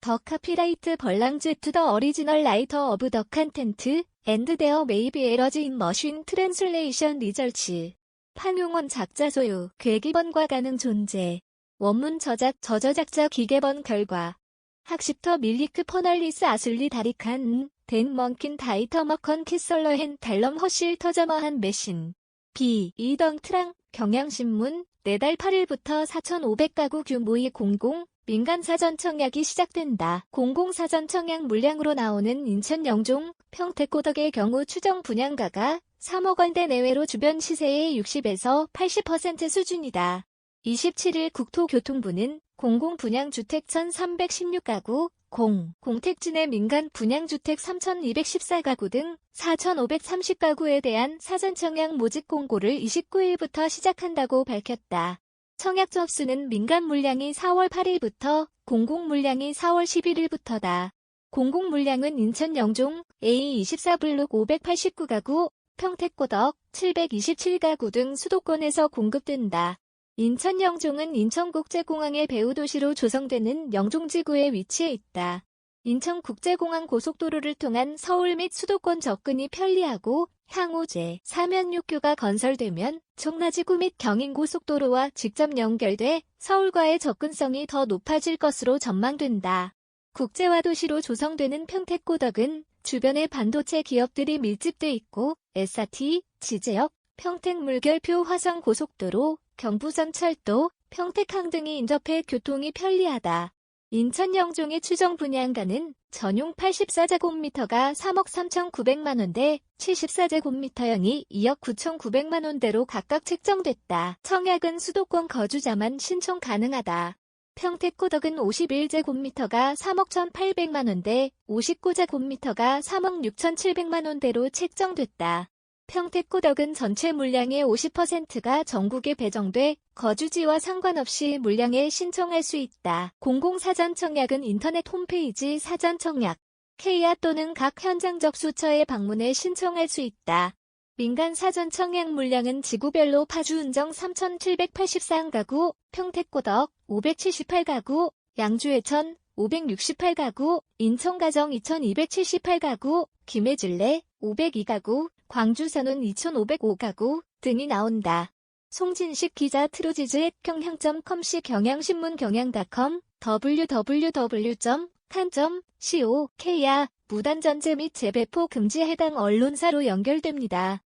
더 카피라이트 벌랑즈 투 더 어리지널 라이터 어브 더 컨텐트 앤드 데어 메이비 에러지 인 머신 트랜슬레이션 리절치 판용원 작자 소유 괴기번과 가능 존재. 원문 저작 저저작자 기계번 결과. 학습터 밀리크 퍼널리스 아슬리 다리칸 덴 먼킨 다이터 머컨 키설러헨 달럼 허실 터저머한 메신 비 이덩 트랑 경향신문 4달 8일부터 4,500가구 규모의 공공 민간 사전 청약이 시작된다. 공공사전 청약 물량으로 나오는 인천 영종, 평택 고덕의 경우 추정 분양가가 3억 원대 내외로 주변 시세의 60에서 80% 수준이다. 27일 국토교통부는 공공분양주택 1,316가구, 공, 공택지 내 민간 분양주택 3,214가구 등 4,530가구에 대한 사전청약 모집 공고를 29일부터 시작한다고 밝혔다. 청약 접수는 민간 물량이 4월 8일부터, 공공 물량이 4월 11일부터다. 공공 물량은 인천 영종 A24블록 589가구, 평택 고덕 727가구 등 수도권에서 공급된다. 인천 영종은 인천국제공항의 배후도시로 조성되는 영종지구에 위치해 있다. 인천국제공항 고속도로를 통한 서울 및 수도권 접근이 편리하고 향후 제 사면육교가 건설되면 청라지구 및 경인고속도로와 직접 연결돼 서울과의 접근성이 더 높아질 것으로 전망된다. 국제화 도시로 조성되는 평택고덕은 주변에 반도체 기업들이 밀집돼 있고 SRT, 지제역, 평택 물결표 화성 고속도로, 경부선철도, 평택항 등이 인접해 교통이 편리하다. 인천 영종의 추정 분양가는 전용 84제곱미터가 3억 3,900만원대, 74제곱미터형이 2억 9,900만원대로 각각 책정됐다. 청약은 수도권 거주자만 신청 가능하다. 평택고덕은 51제곱미터가 3억 1,800만원대, 59제곱미터가 3억 6,700만원대로 책정됐다. 평택고덕은 전체 물량의 50%가 전국에 배정돼 거주지와 상관없이 물량에 신청할 수 있다. 공공사전 청약은 인터넷 홈페이지 사전 청약, KR 또는 각 현장 접수처에 방문해 신청할 수 있다. 민간 사전 청약 물량은 지구별로 파주 운정 3,783가구, 평택고덕 578가구, 양주해천 568가구, 인천가정 2,278가구, 김해질레 502가구, 광주산운 2,505가구 등이 나온다. 송진식 기자 트로지즈 핵경향.com시 경향신문 경향닷컴 www.kan.co.kr 무단전제 및 재배포 금지 해당 언론사로 연결됩니다.